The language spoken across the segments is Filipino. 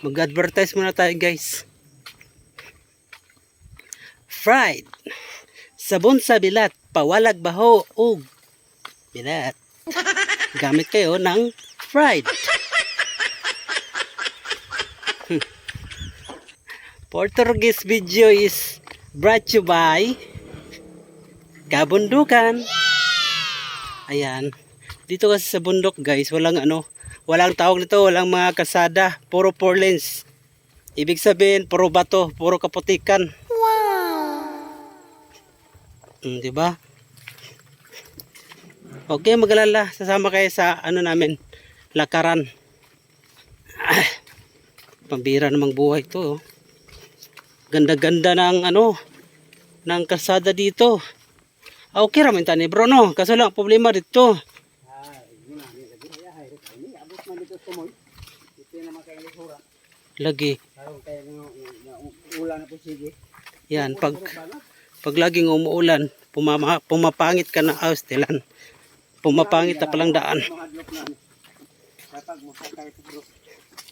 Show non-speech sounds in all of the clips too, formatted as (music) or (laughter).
Mag-advertise muna tayo guys. Fried. Sabon sa bilat, pawalag baho, ug bilat. Gamit kayo ng fried. Portuguese video is brought to you by Kabundukan. Ayan. Dito kasi sa bundok guys, walang ano, walang tawag nito, walang mga kasada, puro four lanes. Ibig sabihin, puro bato, puro kaputikan. Mm, di ba? Okay, magalala. Sasama kayo sa ano namin, lakaran. Ah, pambira namang buhay to. oh. Ganda-ganda ng ano, ng kalsada dito. Ah, okay raman tani bro no. Kaso lang problema dito. Lagi. Yan, pag pag laging umuulan, pumama, pumapangit ka ng austelan. Pumapangit na palang daan.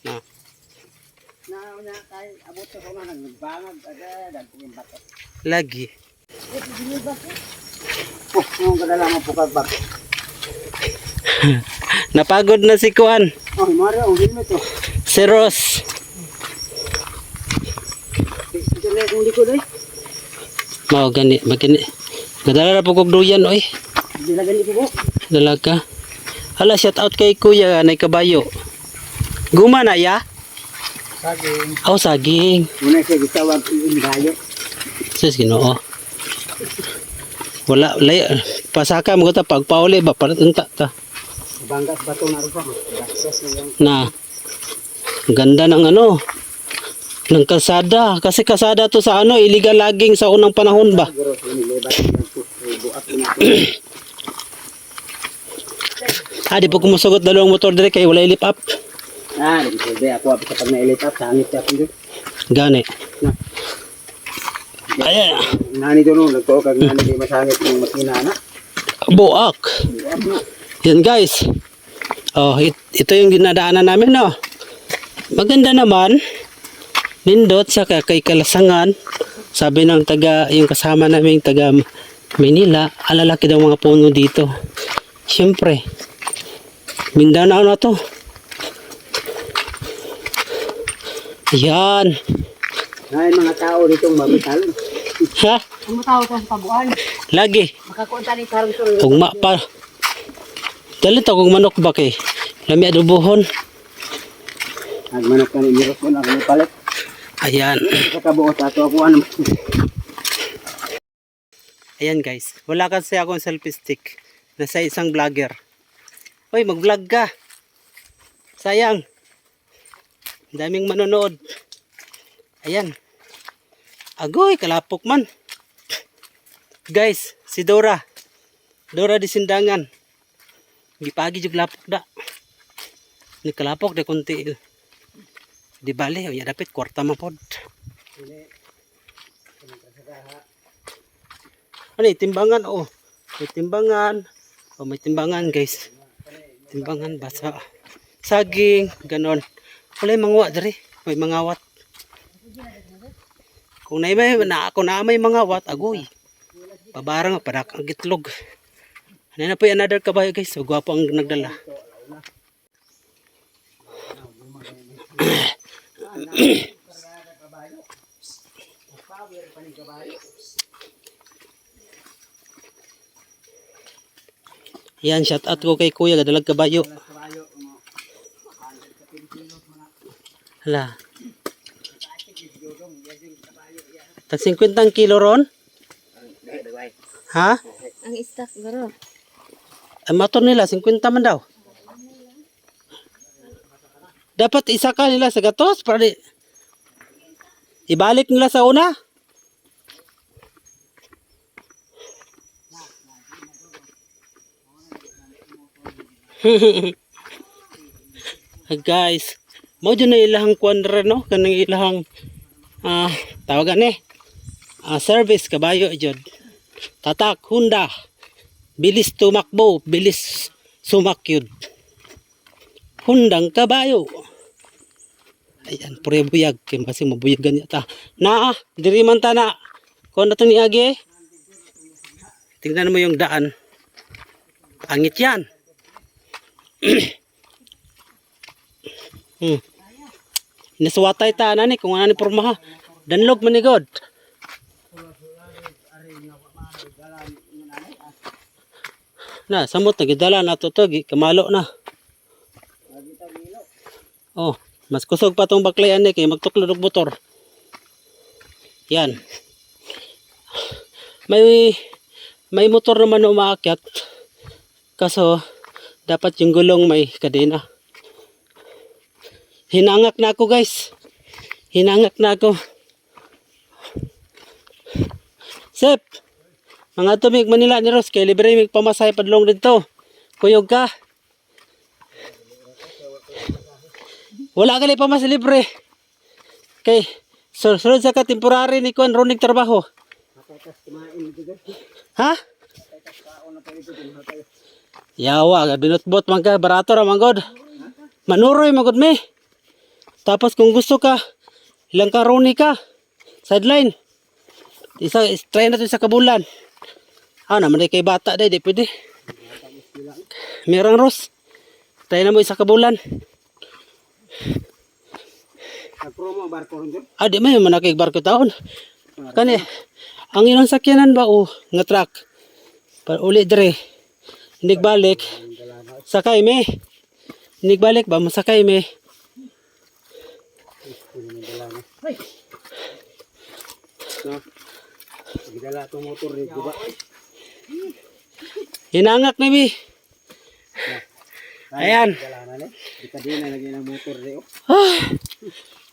Na. Lagi. Oh, yung kadalaman po. (laughs) Napagod na si Kuan. Oh, Mario, ang helmet oh. Si Ross. Ito na kung di ko dai. Mao gani, magani. Nadala na po kog duyan oy. Di na gani ko. Dalaga. Hala, shout out kay Kuya na kabayo. Guma na ya? Saging. Aw saging. Muna siya gitawag yung bayo. Sus Ginoo. Wala lay pasaka mo ta pagpauli ba para unta ta. Banggas bato na rin pa. Na ganda ng ano ng kalsada kasi kalsada to sa ano illegal logging sa unang panahon ba. (clears throat) Ah, di po kumusugot dalawang motor dire kay wala lip up. Ah, di dai ako sa pag nailit up sangit siya kundi. Gani. Na. Ayan. Nani doon nagtuo kag nani di masangit yung makina na. Buak. Buak na. Yan guys. Oh, it- ito yung dinadaanan namin, no. Maganda naman. Nindot sa kay Kalasangan. Sabi ng taga, yung kasama naming taga Manila, alalaki daw mga puno dito. Siyempre, Mindanao na to. Yan. Nay mga tao dito mabital. Ha? Ang tao sa pabuan. Lagi. Makakunta ni karong suro. Ugma pa. Dali to kung manok ba kay. Lami adobohon. Nagmanok ka ni Miros mo na ako palit. Ayan. Sa kabuot ato ako ano. Ayan guys, wala kasi akong selfie stick. Nasa isang vlogger. Hoy, mag-vlog ka. Sayang. Ang Daming manonood. Ayan. Agoy, kalapok man. Guys, si Dora. Dora di sindangan. Gipagi jug lapok da. Ni kalapok de kunti. Di bali, o ya dapat kwarta mapod. Ano eh, timbangan oh. May timbangan. Oh, may timbangan guys. Timbangan basa. Saging, ganon. Wala mangwa diri. May mangawat. Kung na may na ako na may mangawat, agoy. Pabarang padak ang gitlog. Ano na po yung another kabayo guys. So, gwapo ang nagdala. Yan, shout out ko kay kuya, gadalag kabayo. Hala. Tag 50 ang kilo ron? Ha? Ang stock garo. Ang motor nila, 50 man daw. Dapat isa ka nila sa gatos para di, ibalik nila sa una. (laughs) guys, mo dyan na ilahang kwadra no, kanang ilahang ah tawagan eh. Ah, service kabayo jud. Tatak Honda. Bilis tumakbo, bilis sumakyod. Hundang kabayo. Ayan, pure buyag. Kaya kasi mabuyagan niya ta. Na, diri man ta na. Kung na to ni Agi. Tingnan mo yung daan. Angit yan. hmm. Inaswatay ta na ni kung ano ni pormaha. Danlog man ni God. Na, samot nagidala na to to, kamalo na. Oh, mas kusog pa tong baklayan ni kay magtuklod og motor. Yan. May may motor naman na umaakyat. Kaso dapat yung gulong may kadena. Hinangak na ako guys. Hinangak na ako. Sep, mga tumig Manila ni Ros, kay libre mig pamasahe padlong dito. Kuyog ka. Wala ka pa mas libre. Kay sur sunod sa ka temporary ni kuan runig trabaho. Ha? Yawa, binutbot man ka, barato ra man god. Manuroy man god me. Tapos kung gusto ka, ilang karoni ka. Sideline. Isa, try na to sa kabulan. Ah, naman kay bata day, di pwede. Merang Ros. Try na mo isa kabulan. Nag-promo ang barko dyan. Ah, di may manakig barko taon. Kani, ang ilang sakyanan ba o nga truck? Pa uli dire. Hindi balik. Sakay me. Hindi balik ba masakay me. No? Nagdala itong motor ni Kuba. Hinangak na mi. Ayan. Dala na ni. Di ka din na lagi ng motor ni. Oh. Ah.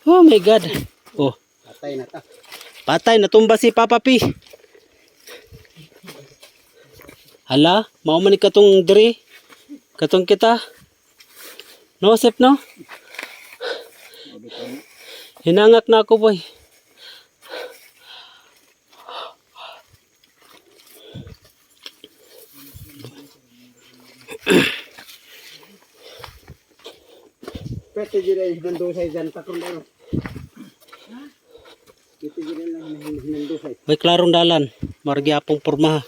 Oh my God. Oh, Patay na ta. patay natumba si Papa P. Hala, mao man ni katong diri. Katong kita. No, sip no? Hinangak na ako boy. Pwede dyan ay hinandusay dyan. Takong dalo. Pwede dyan lang hinandusay. May klarong dalan. Margi apong porma.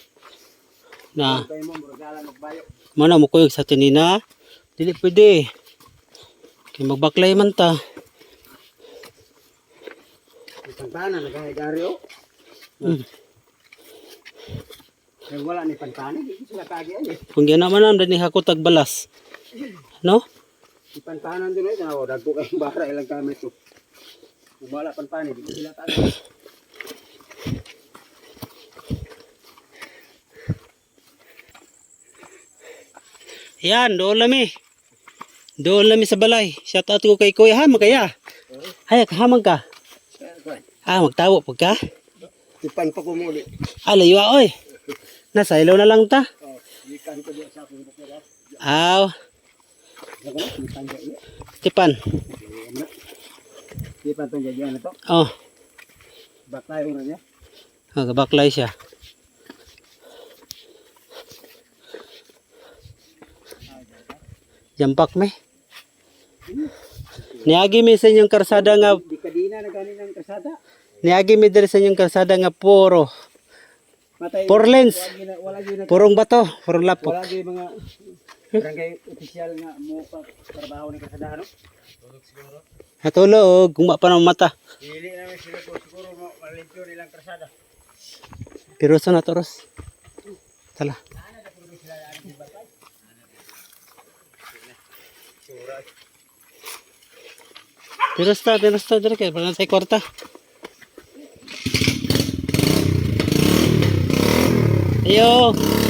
Na, Kaya magbayo. mana mo kuyog sa tinina. Dili pwede. Kay magbaklay man ta. Pantana, nagahigari oh. Mm. Kaya wala ni pantana, hindi sila kagi ay. Kung yan naman naman, ni hakot tagbalas. No? Di pantanan din ay, oh, dagko kayong (laughs) bara ilang kami to. Kung wala pantana, hindi sila kagi. Yan, doon lami. Doon lami sa balay. Shout out ko kay Kuya. Ha, magkaya. Hayak, hamag ka. Ah, magtawo pag ka. Tipan pa ko muli. Ah, layo ah, oy. Nasa ilaw na lang ta. Oh, ikan ko diya sa akong bukira. Aw, Ako na, tipan tipan. Tong gagyan na to. Oh, Baklay na niya. magabaklay siya. Jampak me. Niagi mi sa inyong karsada nga Di ka di na kasada. niagi mi diri sa inyong karsada nga puro Matay. Four lanes. Wala purong bato, purong lapok. Wala gina mga barangay official nga mo pa trabaho ni kasada no. Natulog, guma pa ng mata. Dili namin sila ko siguro mo malimpyo nilang kasada. Pero sa naturos. Tala. Pero sta, pero sta dire kay para sa kwarta. 안.